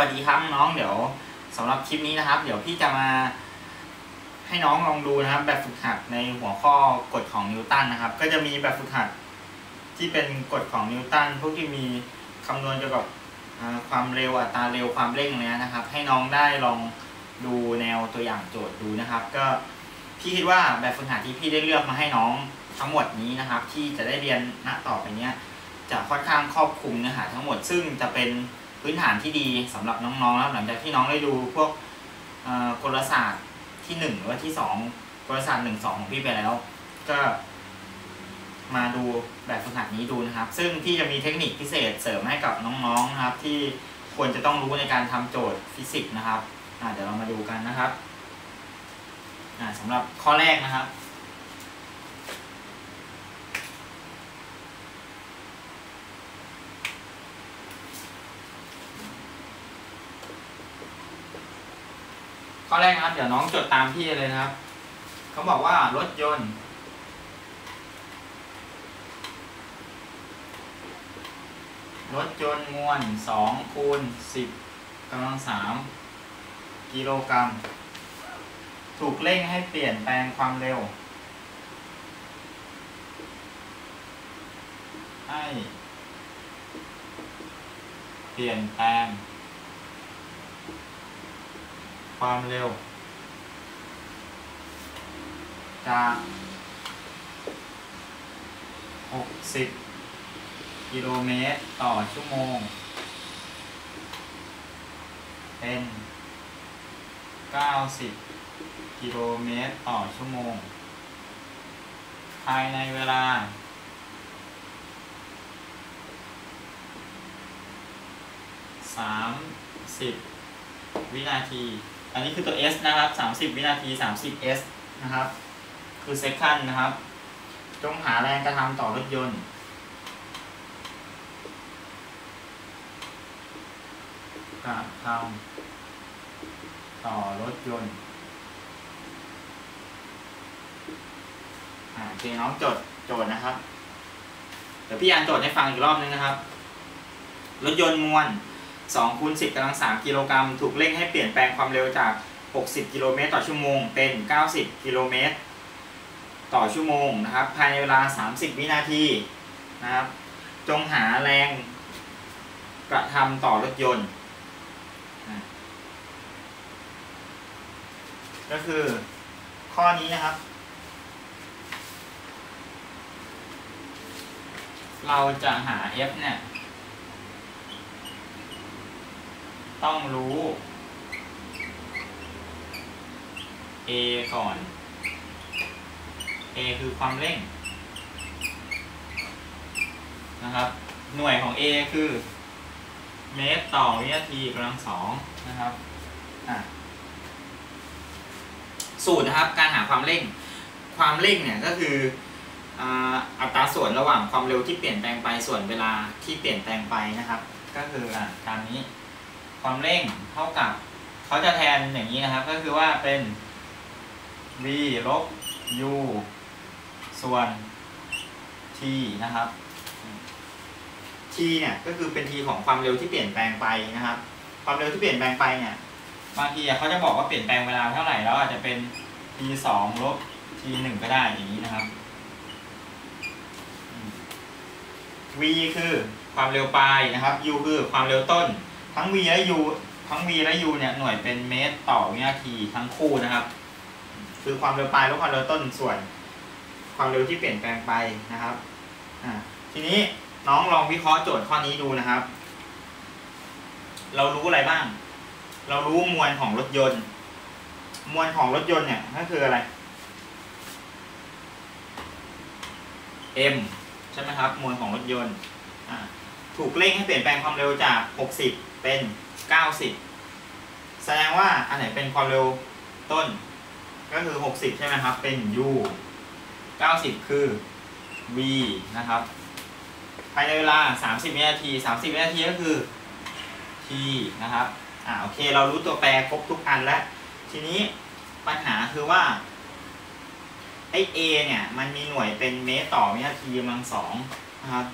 วัสดีครับน้องเดี๋ยวสำหรับคลิปนี้นะครับ เดี๋ยวพี่จะมาให้น้องลองดูนะครับ แบบฝึกหัดในหัวข้อกฎของนิวตันนะครับ ก็จะมีแบบฝึกหัดที่เป็นกฎของนิวตันพวกที่มีคำนวณเกี่ยวกับความเร็วอัตราเร็วความเร่งเนี้ยนะครับ ให้น้องได้ลองดูแนวตัวอย่างโจทย์ดูนะครับ ก็พี่คิดว่าแบบฝึกหัดที่พี่ได้เลือกมาให้น้องทั้งหมดนี้นะครับ ที่จะได้เรียนณต่อไปเนี้ยจะค่อนข้างครอบคลุมเนื้อหาทั้งหมดซึ่งจะเป็น พื้นฐานที่ดีสำหรับน้องๆแล้วหลังจากที่น้องได้ดูพวกกลศาสตร์ที่หนึ่งหรือว่าที่สองกลศาสตร์หนึ่งสองของพี่ไปแล้ว ก็มาดูแบบฝึกหัดนี้ดูนะครับ ซึ่งพี่จะมีเทคนิคพิเศษเสริมให้กับน้องๆนะครับ ที่ควรจะต้องรู้ในการทำโจทย์ฟิสิกส์นะครับเดี๋ยวเรามาดูกันนะครับอ่าสำหรับข้อแรกนะครับ ข้อแรกนะครับ เดี๋ยวน้องจดตามพี่เลยนะครับ เขาบอกว่ารถยนต์ รถยนต์มวล2คูณ10กำลัง3กิโลกรัม ถูกเร่งให้เปลี่ยนแปลงความเร็ว ให้ เปลี่ยนแปลง ความเร็ว จาก 60 กิโลเมตรต่อชั่วโมง เป็น 90 กิโลเมตรต่อชั่วโมง ภายในเวลา30 วินาที อันนี้คือตัว s นะครับ 30 วินาที 30 s นะครับ คือ second นะครับ จงหาแรงกระทำต่อรถยนต์ กระทำต่อรถยนต์อ่าโอเคน้องจดโจทย์นะครับ เดี๋ยวพี่อ่านโจทย์ให้ฟังอีกรอบนึงนะครับ รถยนต์มวล 2คูณ10กำลัง 3 กิโลกรัม ถูกเร่งให้เปลี่ยนแปลงความเร็วจาก 60 กิโลเมตรต่อชั่วโมง เป็น 90 กิโลเมตรต่อชั่วโมงนะครับ ภายในเวลา 30 วินาทีนะครับ จงหาแรงกระทำต่อรถยนต์ ก็คือข้อนี้นะครับ เราจะหา f เนี่ย ต้องรู้ a ก่อน a คือความเร่ง นะครับ หน่วยของ a คือ เมตรต่อวินาทีกำลังสองนะครับอะสูตรนะครับ การหาความเร่ง ความเร่งเนี่ยก็คืออัตราส่วนระหว่างความเร็วที่เปลี่ยนแปลงไปส่วนเวลาที่เปลี่ยนแปลงไปนะครับ ก็คืออะตามนี้ ความเร่งเท่ากับเขาจะแทนอย่างนี้นะครับ ก็คือว่าเป็น v ลบ u ส่วน t นะครับ t เนี่ยก็คือเป็น t ของความเร็วที่เปลี่ยนแปลงไปนะครับ ความเร็วที่เปลี่ยนแปลงไปเนี่ยบางทีเขาจะบอกว่าเปลี่ยนแปลงเวลาเท่าไหร่แล้วอาจจะเป็น t สองลบ t หนึ่งก็ได้อย่างนี้นะครับ v คือความเร็วปลายนะครับ u คือความเร็วต้น ทั้ง v และ u ทั้ง v และ u เนี่ยหน่วยเป็นเมตรต่อวินาทีทั้งคู่นะครับ คือความเร็วปลายลบความเร็วต้นส่วน ความเร็วที่เปลี่ยนแปลงไปนะครับทีนี้น้องลองวิเคราะห์โจทย์ข้อนี้ดูนะครับ เรารู้อะไรบ้าง เรารู้มวลของรถยนต์ มวลของรถยนต์เนี่ยก็คืออะไร m ใช่ไหมครับ มวลของรถยนต์ถูกเร่งให้เปลี่ยนแปลงความเร็วจาก 60 เป็น 90 แสดงว่าอันไหนเป็นความเร็วต้น ก็คือ 60 ใช่ไหมครับ เป็น u 90 คือ v นะครับ ภายในเวลา 30วินาที 30วินาทีก็คือ t นะครับ อ่าโอเค เรารู้ตัวแปรครบทุกอันแล้ว ทีนี้ปัญหาคือว่าไอ้ a เนี่ย มันมีหน่วยเป็นเมตรต่อวินาทีกำลังสองนะครับ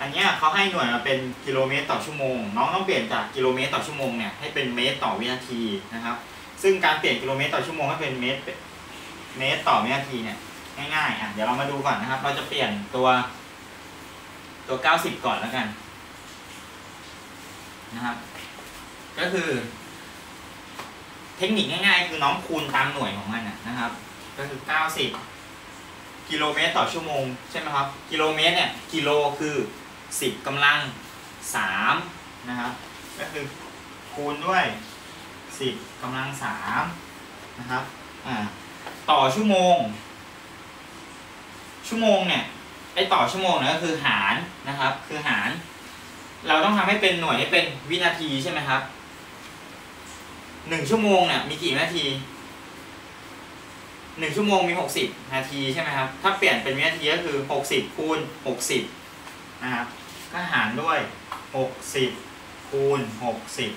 อันเนี้ยเขาให้หน่วยมาเป็นกิโลเมตรต่อชั่วโมง น้องต้องเปลี่ยนจากกิโลเมตรต่อชั่วโมงเนี่ยให้เป็นเมตรต่อวินาทีนะครับ ซึ่งการเปลี่ยนกิโลเมตรต่อชั่วโมงให้เป็นเมตรเมตรต่อวินาทีเนี่ยง่ายๆอะเดี๋ยวเรามาดูก่อนนะครับ เราจะเปลี่ยนตัวตัว 90 ก่อนแล้วกันนะครับ ก็คือ เทคนิคง่ายๆ คือน้องคูณตามหน่วยของมันนะนะครับ ก็คือ 90 กิโลเมตรต่อชั่วโมงใช่ไหมครับ กิโลเมตรเนี่ย กิโลคือ 10กำลัง3นะครับก็คือคูณด้วย 10กำลัง3นะครับอ่าต่อชั่วโมง ชั่วโมงเนี่ยไอต่อชั่วโมงเนี่ยก็คือหารนะครับ คือหาร เราต้องทำให้เป็นหน่วยให้เป็นวินาทีใช่ไหมครับหนึ่งชั่วโมงเนี่ยมีกี่นาทีหนึ่งชั่วโมงมีหกสิบนาทีใช่ไหมครับ ถ้าเปลี่ยนเป็นวินาทีก็คือหกสิบคูณหกสิบนะครับ ก็หารด้วยหกสิบคูณหกสิบ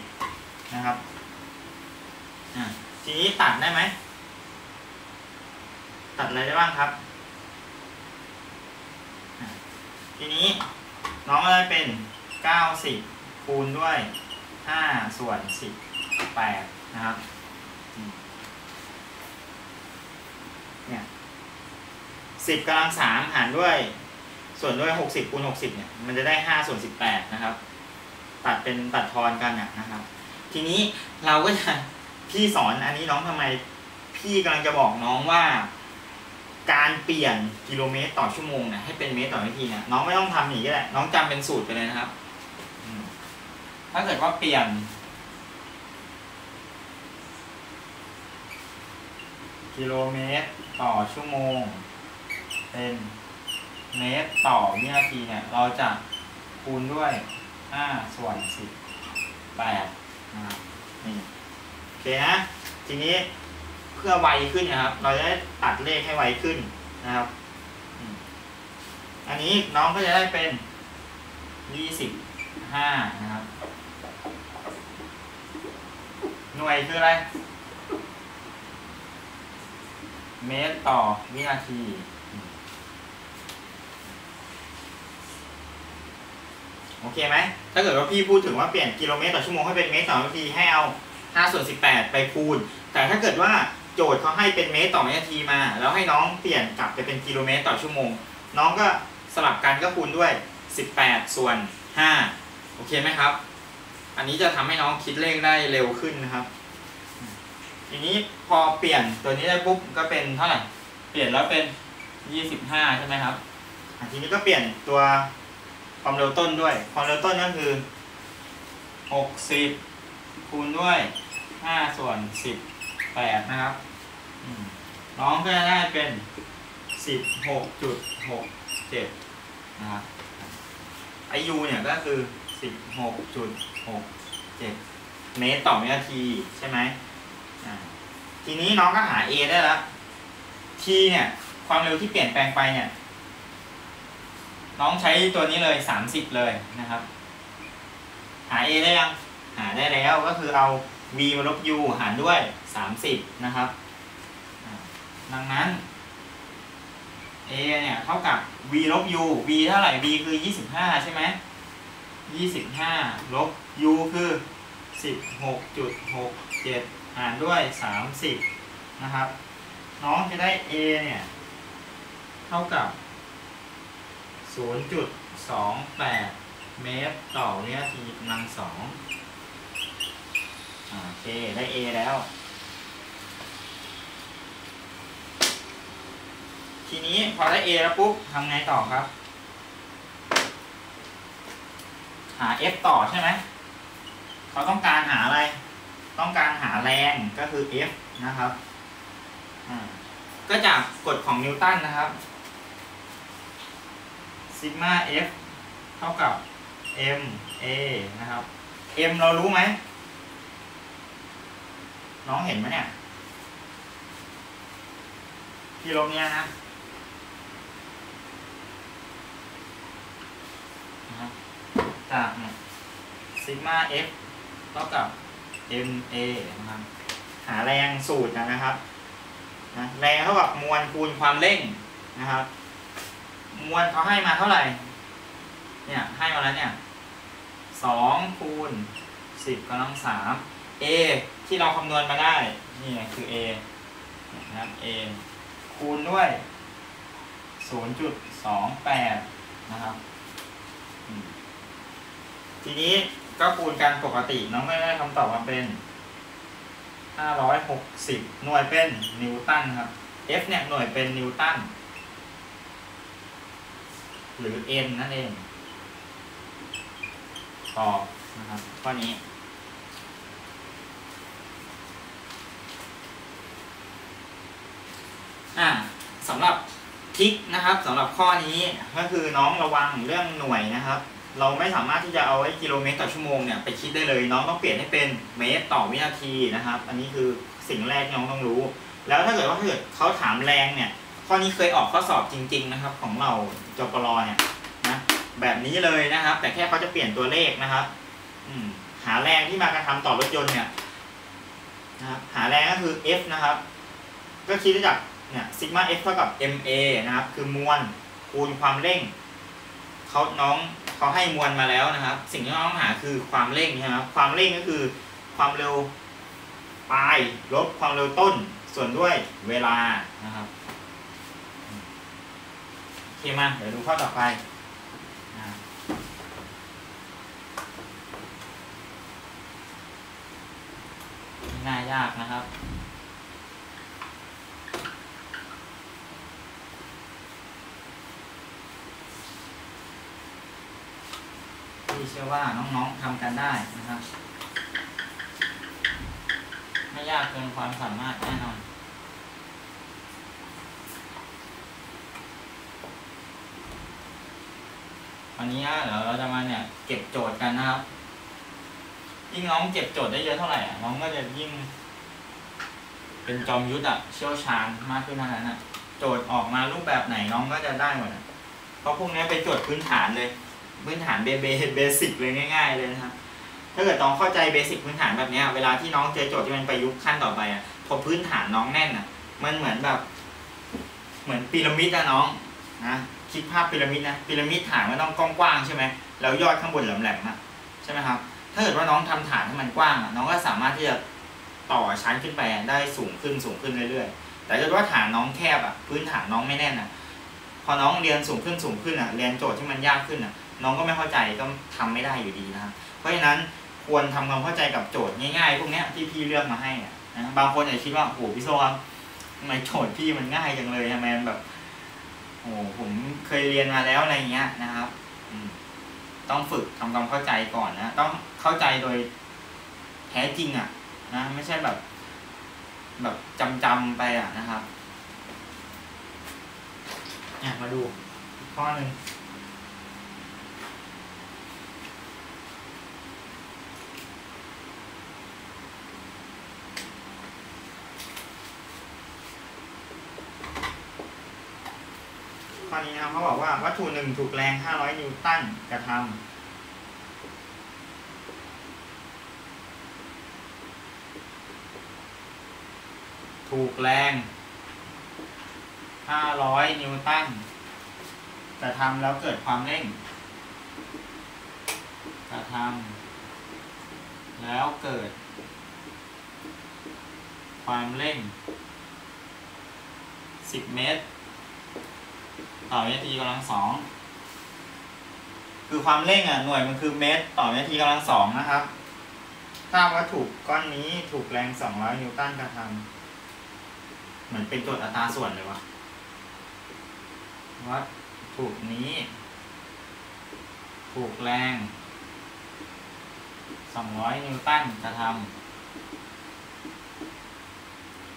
นะครับทีนี้ตัดได้ไหม ตัดอะไรได้บ้างครับ ทีนี้น้องก็ได้เป็น 90 คูณด้วย 5 ส่วน 18 นะครับเนี่ย10กำลัง3หารด้วย ส่วนด้วย 60คูณ60เนี่ยมันจะได้5ส่วน18นะครับ ตัดเป็นตัดทอนกันนะครับ ทีนี้เราก็จะพี่สอนอันนี้น้องทำไม พี่กำลังจะบอกน้องว่า การเปลี่ยนกิโลเมตรต่อชั่วโมงเนี่ยให้เป็นเมตรต่อนาทีเนี่ยน้องไม่ต้องทำอย่างนี้ก็ได้น้องจำเป็นสูตรไปเลยนะครับถ้าเกิดว่าเปลี่ยนกิโลเมตรต่อชั่วโมงเป็น เมตรต่อวินาทีเนี่ย เราจะคูณด้วย 5 ส่วน 18นะครับนี่โอเคนะ ทีนี้เพื่อไวขึ้นนะครับ เราจะได้ตัดเลขให้ไวขึ้นนะครับ อันนี้น้องก็จะได้เป็น 25 นะครับ หน่วยคืออะไร เมตรต่อวินาที โอเคไหมถ้าเกิดว่าพี่พูดถึงว่าเปลี่ยนกิโลเมตรต่อชั่วโมงให้เป็นเมตรต่อวินาทีให้เอา5ส่วน18 ไปคูณ แต่ถ้าเกิดว่าโจทย์เขาให้เป็นเมตรต่อวินาทีมา แล้วให้น้องเปลี่ยนกลับไปเป็นกิโลเมตรต่อชั่วโมง น้องก็สลับกันก็คูณด้วย 18 ส่วน 5 โอเคไหมครับ อันนี้จะทำให้น้องคิดเลขได้เร็วขึ้นนะครับทีนี้พอเปลี่ยนตัวนี้ได้ปุ๊บก็เป็นเท่าไหร่ เปลี่ยนแล้วเป็น 25 ใช่ไหมครับทีนี้ก็เปลี่ยนตัว ความเร็วต้นด้วย ความเร็วต้นก็คือ 60 คูณด้วย 5 ส่วน 18 นะครับน้องก็จะได้เป็น 16.67 นะครับไอยูเนี่ยก็คือ 16.67 เมตรต่อวินาที ใช่ไหมทีนี้น้องก็หา A ได้แล้ว T เนี่ย ความเร็วที่เปลี่ยนแปลงไปเนี่ย น้องใช้ตัวนี้เลย30เลยนะครับ หา A ได้ยัง หาได้แล้วก็คือเอา v มาลบ u หารด้วย30นะครับ ดังนั้น a เนี่ยเท่ากับ v ลบ u v เท่าไหร่ v คือ25ใช่ไหม25ลบ u คือ16.67หารด้วย30นะครับ น้องจะได้ a เนี่ย เท่ากับ 0.28 เมตรต่อวินาทีกำลังสองโอเค ได้ A แล้ว ทีนี้พอได้ A แล้วปุ๊บทำไงต่อครับ หา F ต่อใช่ไหมเขาต้องการหาอะไร ต้องการหาแรงก็คือ F นะครับ ก็จากกฎของนิวตันนะครับ ซิกมา F เท่ากับ m a นะครับ m เรารู้ไหม น้องเห็นไหมเนี่ย ที่ลบเนี้ยนะจากซิกมา f เท่ากับ m a นะครับ หาแรงสูตรนะครับนะแรงเท่ากับมวลคูณความเร่งนะครับ มวลเขาให้มาเท่าไหร่ เนี่ย ให้มาแล้วเนี่ยสองคูณสิบกำลังสาม a ที่เราคำนวณมาได้ นี่คือ a นะครับ a คูณด้วยศูนย์จุดสองแปดนะครับทีนี้ก็คูณกันปกติน้องไม่ได้คำตอบมาเป็นห้าร้อยหกสิบหน่วยเป็นนิวตันครับ F เนี่ยหน่วยเป็นนิวตัน หรือ N นั่นเอง ตอบนะครับข้อนี้ อ่าสำหรับทิกนะครับสำหรับข้อนี้ก็คือน้องระวังเรื่องหน่วยนะครับ เราไม่สามารถที่จะเอาไอ้กิโลเมตรต่อชั่วโมงเนี่ยไปคิดได้เลย น้องต้องเปลี่ยนให้เป็นเมตรต่อวินาทีนะครับ อันนี้คือสิ่งแรกที่น้องต้องรู้ แล้วถ้าเกิดว่าถ้าเกิดเขาถามแรงเนี่ย ข้อนี้เคยออกข้อสอบจริง ๆ นะครับ ของเรา จปรเนี่ยนะแบบนี้เลยนะครับ แต่แค่เขาจะเปลี่ยนตัวเลขนะครับอืหาแรงที่มากระทำต่อรถยนต์เนี่ยนะครับหาแรงก็คือ F นะครับ ก็คิดจากเนี่ยซิกมา F เท่ากับ ma นะครับ คือมวลคูณความเร่งเขาน้องเขาให้มวลมาแล้วนะครับ สิ่งที่น้องหาคือความเร่งนะครับความเร่งก็คือความเร็วปลายลบความเร็วต้นส่วนด้วยเวลานะครับ คมาเดี๋ยวดูข้อต่อไปอ่าไม่น่ายากนะครับพี่เชื่อว่าน้องๆทำกันได้นะครับ ไม่ยากเกินความสามารถแน่นอน วันนี้เดี๋ยวเราจะมาเนี่ยเก็บโจทย์กันนะครับ ยิ่งน้องเก็บโจทย์ได้เยอะเท่าไหร่น้องก็จะยิ่ง เป็นจอมยุทธอะเชี่ยวชาญมากขึ้นเท่านั้นอะโจทย์ออกมารูปแบบไหนน้องก็จะได้หมดเพราะพวกนี้เป็นโจทย์พื้นฐานเลย พื้นฐานเบเบเบสิกเลยง่าย ๆ เลยนะครับถ้าเกิดน้องเข้าใจเบสิกพื้นฐานแบบนี้เวลาที่น้องเจอโจทย์ที่มันประยุกต์ขั้นต่อไปอะพอพื้นฐานน้องแน่นอะ มันเหมือนแบบ เหมือนพีระมิดอะน้อง นะคิดภาพพีระมิดนะพีระมิดฐานมันต้องกว้างๆใช่ไหมแล้วยอดข้างบนแหลมๆนะใช่ไหมครับ ถ้าเกิดว่าน้องทำฐานให้มันกว้างอะน้องก็สามารถที่จะต่อชั้นขึ้นไปได้สูงขึ้นสูงขึ้นเรื่อยๆ แต่ถ้าเกิดว่าฐานน้องแคบอะพื้นฐานน้องไม่แน่นอะพอน้องเรียนสูงขึ้นสูงขึ้นอะเรียนโจทย์ที่มันยากขึ้นอะ น้องก็ไม่เข้าใจก็ทำไม่ได้อยู่ดีนะครับเพราะฉะนั้นควรทำความเข้าใจกับโจทย์ง่ายๆ พวกนี้ที่พี่เลือกมาให้อะนะบางคนอาจจะคิดว่าโอ้โหพี่โซครับทำไมโจทย์พี่มันง่ายจังเลยทำไมมันแบบ โอ้โหผมเคยเรียนมาแล้วอะไรเงี้ยนะครับต้องฝึกทำความเข้าใจก่อนนะต้องเข้าใจโดยแท้จริงอะ นะ ไม่ใช่แบบ แบบจำจำไปอะนะครับอะมาดูข้อหนึ่ง ข้อนี้นะครับเขาบอกว่าวัตถุหนึ่งถูกแรง 500 นิวตันกระทำถูกแรง 500 นิวตันกระทำแล้วเกิดความเร่งกระทำแล้วเกิด ความเร่ง 10 เมตร ต่อวินาทีกำลังสองคือความเร่งอะหน่วยมันคือเมตรต่อวินาทีกำลังสองนะครับถ้าวัตถุก้อนนี้ถูกแรง200นิวตันกระทำเหมือนเป็นโจทย์อัตราส่วนเลยวะวัตถุนี้ ถูกแรง200นิวตันกระทำ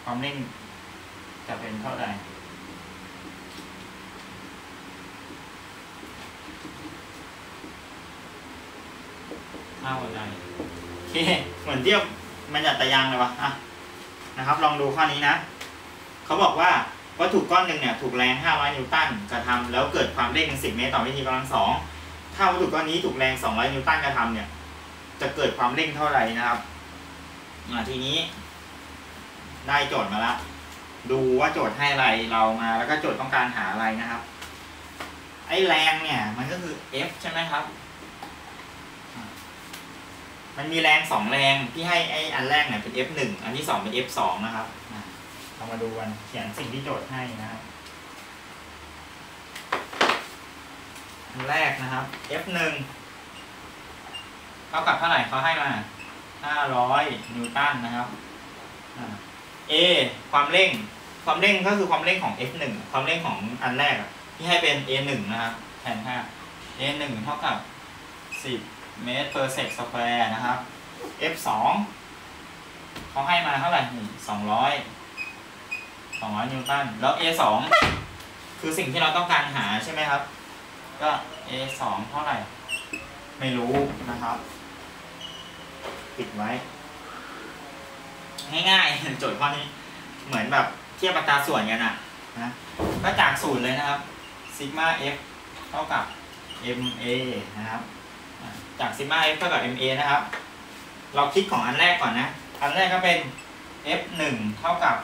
ความเร่งจะเป็นเท่าไหร่้าวใจโอเคเหมือนเทียบมันหยัดตะยางเลยวะอะนะครับ ลองดูข้อนี้นะ เขาบอกว่าวัตถุก้อนหนึ่งเนี่ยถูกแรง 500 นิวตันกระทำแล้วเกิดความเร่ง10 เมตรต่อวินาทีกำลังสองถ้าวัตถุก้อนนี้ถูกแรง 200 นิวตันกระทำเนี่ย จะเกิดความเร่งเท่าไหร่นะครับทีนี้ ได้โจทย์มาแล้วดูว่าโจทย์ให้อะไรเรามาแล้วก็โจทย์ต้องการหาอะไรนะครับ ไอ้แรงเนี่ย มันก็คือ F ใช่ไหมครับ มันมีแรงสองแรงที่ให้ไออันแรกเนี่ยเป็น F หนึ่งอันที่สองเป็น F สองนะครับเรามาดูกันเขียนสิ่งที่โจทย์ให้นะครับอันแรกนะครับ F หนึ่งเท่ากับเท่าไหร่เขาให้มาห้าร้อยนิวตันนะครับอ่า A ความเร่ง ความเร่งก็คือความเร่งของ F หนึ่งความเร่งของอันแรกที่ให้เป็น A หนึ่งนะครับแทนค่า A หนึ่งเท่ากับสิบ เมตร per sec square นะครับ F สองเขาให้มาเท่าไหร่นี่สองร้อยสองร้อยนิวตัน แล้ว A สองคือสิ่งที่เราต้องการหาใช่ไหมครับ ก็ A สองเท่าไหร่ ไม่รู้นะครับ ปิดไว้ ง่ายๆโจทย์ข้อนี้ เหมือนแบบเทียบอัตราส่วนกันอะนะก็จากสูตรเลยนะครับซิกมา f เท่ากับ ma นะครับ จากซิมา f เท่ากับ ma นะครับ เราคิดของอันแรกก่อนนะ อันแรกก็เป็น f 1เท่ากับ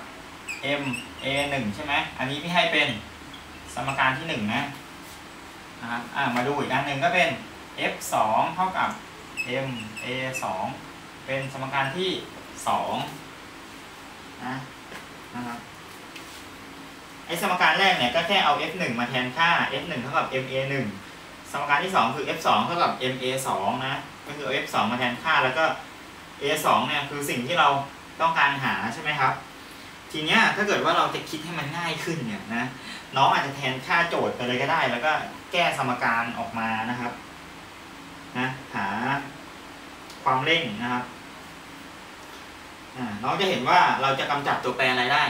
m a 1ใช่ไหมอันนี้พี่ให้เป็นสมการที่1นะนะครับอ่ามาดูอีกอันหนึ่งก็เป็น f 2เท่ากับ m a 2เป็นสมการที่2นะนะครับไอสมการแรกเนี่ยก็แค่เอา f 1มาแทนค่า f 1เท่ากับ ma 1 สมการที่ 2 คือ f 2เท่ากับ ma 2นะก็คือเอา f 2มาแทนค่าแล้วก็ a 2เนี่ยคือสิ่งที่เราต้องการหาใช่ไหมครับ ทีเนี้ยถ้าเกิดว่าเราจะคิดให้มันง่ายขึ้นเนี่ยนะน้องอาจจะแทนค่าโจทย์ไปเลยก็ได้ แล้วก็แก้สมการออกมานะครับนะหาความเร่งนะครับอ่าน้องจะเห็นว่าเราจะกำจัดตัวแปรอะไรได้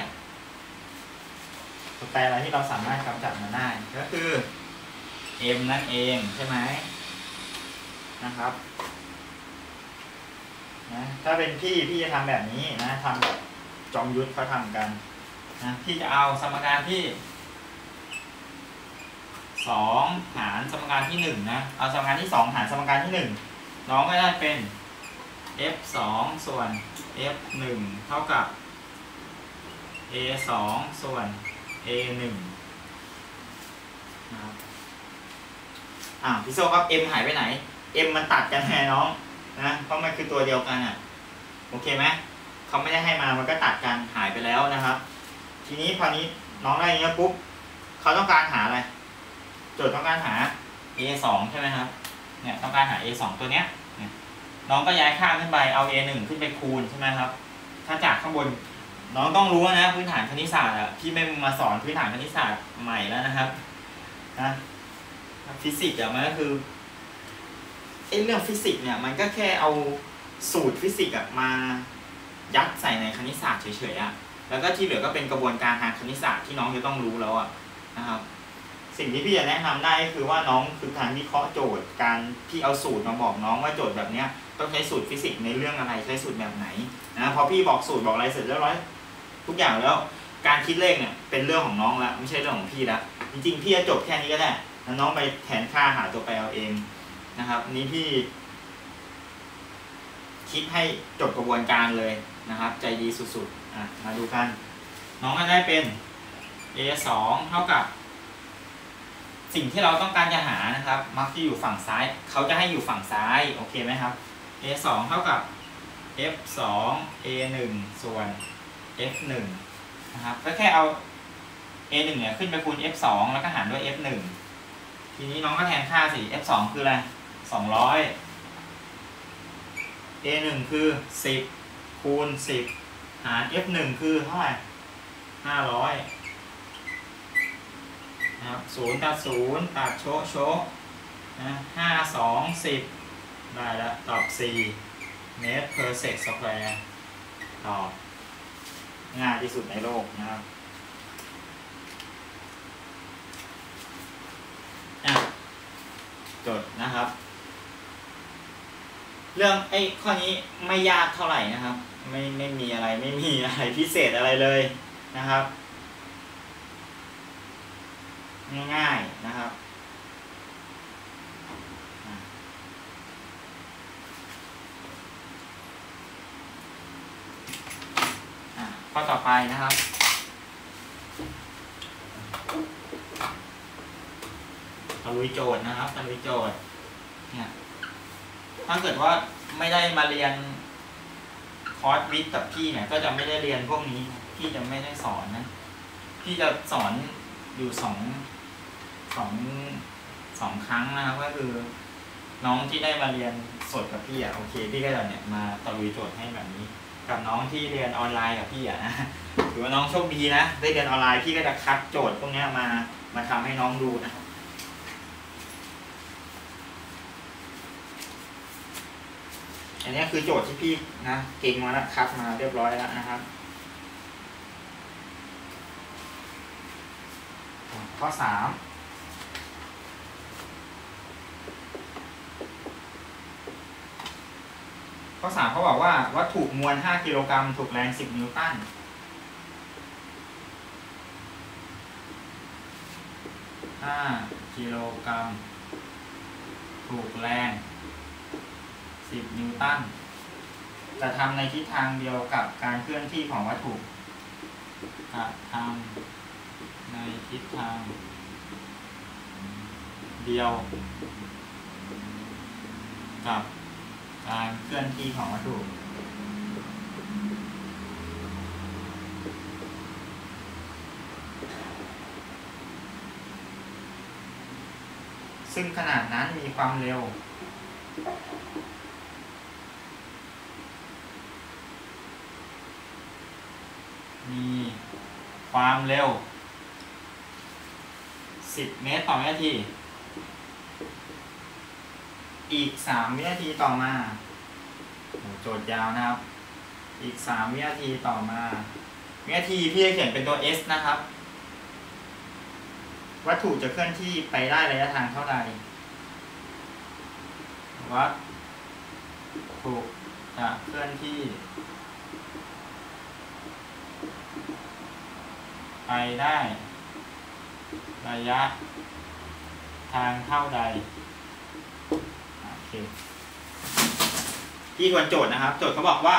ตัวแปรอะไรที่เราสามารถกำจัดมันได้ก็คือ m นั่นเองใช่ไหมนะครับนะถ้าเป็นพี่พี่จะทำแบบนี้นะทำแบบจอมยุทธเขาทำกันนะพี่จะเอาสมการที่สองหารสมการที่หนึ่งนะเอาสมการที่สองหารสมการที่หนึ่งน้องก็ได้เป็น f สองส่วน f หนึ่งเท่ากับ a สองส่วน a หนึ่งนะครับ อ่าพี่โซครับ m หายไปไหน m มันตัดกันไงน้องนะเพราะมันคือตัวเดียวกันอะโอเคไหมเขาไม่ได้ให้มามันก็ตัดกันหายไปแล้วนะครับ ทีนี้พอนี้น้องได้เงี้ยปุ๊บเขาต้องการหาอะไรโจทย์ต้องการหา a สองใช่ไหมครับเนี่ยต้องการหา a สองตัวเนี้ยน้องก็ย้ายค่าขึ้นไปเอา a หนึ่งขึ้นไปคูณใช่ไหมครับ ถ้าจากข้างบนน้องต้องรู้นะพื้นฐานคณิตศาสตร์อะพี่ไม่มาสอนพื้นฐานคณิตศาสตร์ใหม่แล้วนะครับนะ ฟิสิกส์อะมันก็คือไอ้เรื่องฟิสิกส์เนี่ย มันก็แค่เอาสูตรฟิสิกส์อะมายัดใส่ในคณิตศาสตร์เฉยๆอะแล้วก็ที่เหลือก็เป็นกระบวนการทางคณิตศาสตร์ที่น้องจะต้องรู้แล้วอะนะครับ สิ่งที่พี่จะแนะนำได้ก็คือว่าน้องคือการวิเคราะห์โจทย์การที่เอาสูตรมาบอกน้องว่าโจทย์แบบเนี้ยต้องใช้สูตรฟิสิกส์ในเรื่องอะไรใช้สูตรแบบไหนนะพอพี่บอกสูตรบอกอะไรเสร็จเรียบร้อยทุกอย่างแล้วการคิดเลขเนี่ยเป็นเรื่องของน้องละไม่ใช่เรื่องของพี่ละจริงๆพี่จะจบแค่นี้ก็ได้ น้องไปแทนค่าหาตัวไปเอาเองนะครับนนี้พี่ คิดให้จบกระบวนการเลยนะครับ ใจดีสุดๆอะมาดูกัน น้องก็ได้เป็น a 2เท่ากับ สิ่งที่เราต้องการจะหานะครับ มักจะอยู่ฝั่งซ้าย เขาจะให้อยู่ฝั่งซ้ายโอเคไหมครับ a 2เท่ากับ f 2 a 1ส่วน f 1นะครับก็แค่เอา a 1เนี่ยขึ้นไปคูณ f 2แล้วก็หารด้วย f 1 ทีนี้น้องก็แทนค่าสิ f 2คืออะไร200 a 1คือ10คูณ10หาร f 1คือเท่าไหร่500นะครับศูนย์ตัดศูนย์ตัดโชะโชะนะห้าสองสิบได้แล้วตอบสี่เมตร per sec square ตอบง่ายที่สุดในโลกนะครับอะ จดนะครับ เรื่องไอ้ข้อนี้ไม่ยากเท่าไหร่นะครับ ไม่ไม่มีอะไรไม่มีอะไรพิเศษอะไรเลยนะครับ ง่ายๆนะครับอะอะข้อต่อไปนะครับ เราลุยโจทย์นะครับตะลุยโจทย์เนี่ยถ้าเกิดว่าไม่ได้มาเรียนคอร์สวิทย์กับพี่เนี่ย ก็จะไม่ได้เรียนพวกนี้พี่จะไม่ได้สอนนะพี่จะสอนอยู่สองสองสองครั้งนะครับก็คือ น้องที่ได้มาเรียนสดกับพี่อะโอเคพี่ก็จะเนี่ยมาตะลุยโจทย์ให้แบบนี้ กับน้องที่เรียนออนไลน์กับพี่อะนะถือว่าน้องโชคดีนะได้เรียนออนไลน์พี่ก็จะคัดโจทย์พวกนี้มามาทำให้น้องดูนะครับ อันนี้คือโจทย์ที่พี่นะเก่งมาแล้วคัดมาเรียบร้อยแล้วนะครับ ข้อสามข้อสามเขาบอกว่าวัตถุมวล 5 กิโลกรัมถูกแรง 10 นิวตัน5กิโลกรัมถูกแรง 10 นิวตัน จะทำในทิศทางเดียวกับการเคลื่อนที่ของวัตถุจะทำในทิศทางเดียว กับการเคลื่อนที่ของวัตถุซึ่งขนาดนั้นมีความเร็ว มีความเร็ว 10 เมตรต่อวินาที อีก 3 วินาทีต่อมาโหโจทย์ยาวนะครับ อีก 3 วินาทีต่อมา วินาทีพี่จะเขียนเป็นตัว s นะครับ วัตถุจะเคลื่อนที่ไปได้ระยะทางเท่าใดวัตถุจะเคลื่อนที่ ไปได้ ระยะ ทางเท่าใดโอเคที่ทวนโจทย์นะครับ โจทย์เขาบอกว่า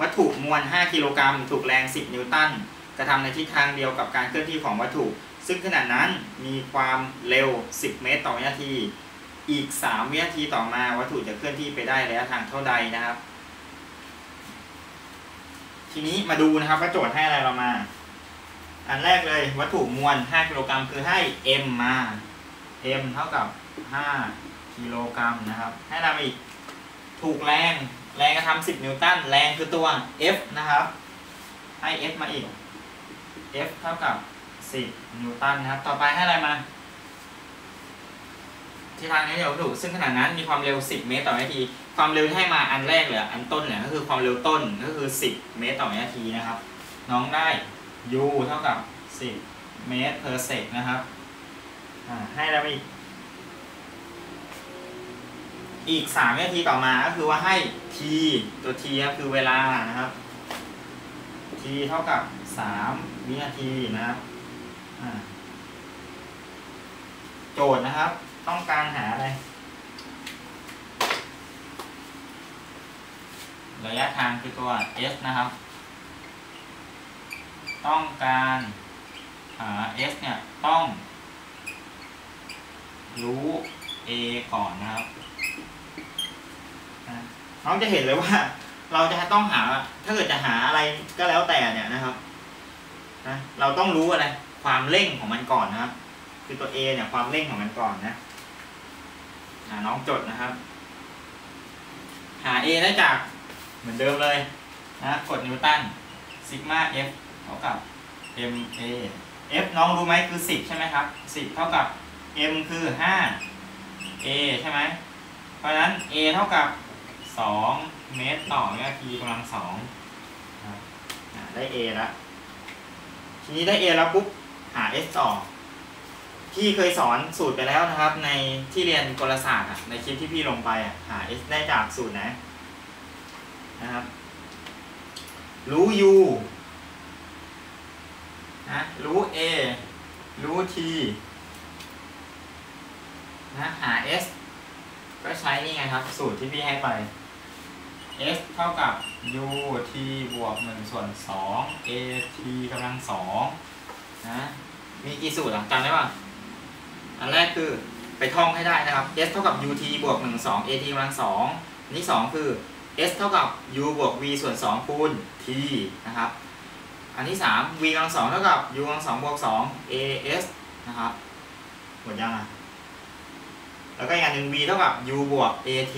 วัตถุมวล 5 กิโลกรัมถูกแรง 10 นิวตันกระทำในทิศทางเดียวกับการเคลื่อนที่ของวัตถุ ซึ่งขณะนั้นมีความเร็ว 10 เมตรต่อวินาที อีก 3 วินาทีต่อมาวัตถุจะเคลื่อนที่ไปได้ระยะทางเท่าใดนะครับ ทีนี้มาดูนะครับว่าโจทย์ให้อะไรเรามา อันแรกเลยวัตถุมวล 5 กิโลกรัมคือให้ m มา m เท่ากับ 5 กิโลกรัมนะครับ ให้เราอีกถูกแรง แรงกระทำ10 นิวตัน แรงคือตัว F นะครับ ให้ F มาอีก F เท่ากับ 10 นิวตันนะครับ ต่อไปให้อะไรมาที่ทางนี้เดี๋ยวถูกซึ่งขนาดนั้นมีความเร็ว 10 เมตรต่อวินาที ความเร็วที่ให้มาอันแรกเลยอันต้นเนี่ยก็คือความเร็วต้นก็คือ 10 เมตรต่อวินาทีนะครับ น้องได้ u เท่ากับ 10 เมตร per sec นะครับอ่าให้เราอีก อีก3วินาทีต่อมาก็คือว่าให้ t ตัว t ก็คือเวลานะครับ t เท่ากับ 3 วินาทีนะครับอ่าโจทย์นะครับ ต้องการหาอะไรระยะทางคือตัว s นะครับ ต้องการหา s เนี่ย ต้อง รู้ a ก่อนนะครับน้องจะเห็นเลยว่า เราจะต้องหา ถ้าเกิดจะหาอะไรก็แล้วแต่เนี่ยนะครับนะเราต้องรู้อะไร ความเร่งของมันก่อนนะครับคือตัว a เนี่ยความเร่งของมันก่อนนะน้องจดนะครับ หา a ได้จากเหมือนเดิมเลยนะกดนิวตันซิกมา f เท่ากับ m a f น้องรู้ไหมคือ 10 ใช่ไหมครับ 10 เท่ากับ m คือ 5 a ใช่ไหมเพราะนั้น a เท่ากับ 2 เมตรต่อวินาทีกำลัง2นะได้ a แล้ว ทีนี้ได้ a แล้วปุ๊บ หา s ต่อพี่เคยสอนสูตรไปแล้วนะครับ ในที่เรียนกลศาสตร์ในคลิปที่พี่ลงไปหา s ได้จากสูตรไหนนะครับ รู้ u รู้ a รู้ t นะหา s ก็ใช้นี่ไงครับ สูตรที่พี่ให้ไป s เท่ากับ u t บวก1ส่วน2 a t กำลัง2นะมีกี่สูตรอะจำได้ป่ะ อันแรกคือไปท่องให้ได้นะครับ s เท่ากับ ut บวก1 2 at กำลัง2อันที่สองคือ s เท่ากับ u บวก v ส่วน2คูณ t นะครับ อันที่ 3 v กำลัง2เท่ากับ u กำลัง2บวก2 as นะครับหมดยังอะแล้วก็อีกอันหนึ่ง v เท่ากับ u บวก at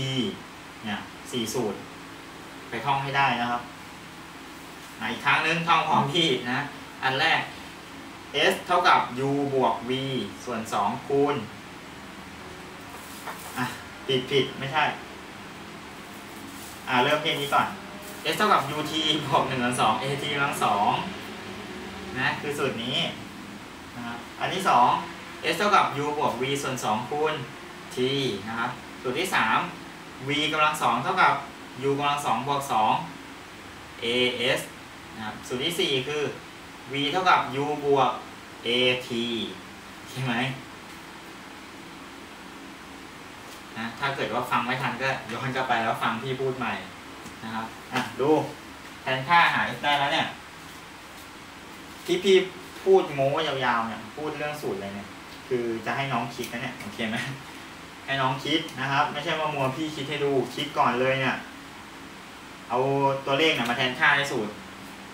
เนี่ยสี่สูตร ไปท่องให้ได้นะครับอีกครั้งหนึงท่องพร้อมพี่นะ อันแรก s เท่ากับ u บวก v ส่วน 2 คูณ อะ ผิดผิดไม่ใช่ อ่าเริ่มที่นี้ก่อน s เท่ากับ ut บวก1ส่วน2 at กำลัง2นะคือสูตรนี้นะครับอันที่2 s เท่ากับ u บวก v ส่วน2คูณ t นะครับสูตรที่3 v กำลัง2เท่ากับ u กำลัง2บวก2 as นะครับสูตรที่4คือ v เท่ากับ u บวก at ใช่ไหมนะถ้าเกิดว่าฟังไม่ทันก็ย้อนกลับไปแล้วฟังพี่พูดใหม่ นะครับ อะ ดูแทนค่าหายได้แล้วเนี่ย ที่พี่พูดโม้ยาวๆเนี่ย พูดเรื่องสูตรอะไรเนี่ย คือจะให้น้องคิดนะเนี่ย โอเคไหมให้น้องคิดนะครับ ไม่ใช่ว่ามัวพี่คิดให้ดู คิดก่อนเลยเนี่ย เอาตัวเลขเนี่ยมาแทนค่าในสูตร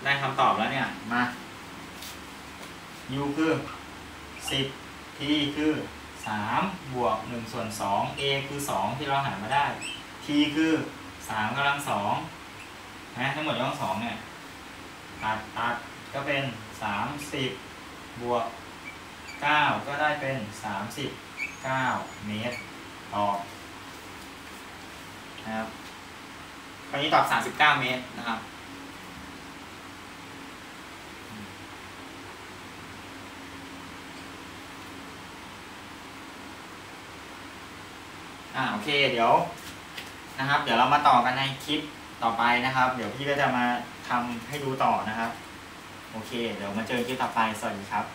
ได้คำตอบแล้วเนี่ย มา u คือสิบ t คือสามบวกหนึ่งส่วนสอง a คือสองที่เราหามาได้ t คือ สามกำลังสองนะทั้งหมดกำลังสองเนี่ยตัดตัดก็เป็นสามสิบบวกเก้าก็ได้เป็นสามสิบเก้าเมตรตอบนะครับคราวนี้ตอบสามสิบเก้าเมตรนะครับอ่าโอเค เดี๋ยว นะครับ เดี๋ยวเรามาต่อกันในคลิปต่อไปนะครับ เดี๋ยวพี่ก็จะมาทำให้ดูต่อนะครับ โอเค เดี๋ยวมาเจอคลิปต่อไป สวัสดีครับ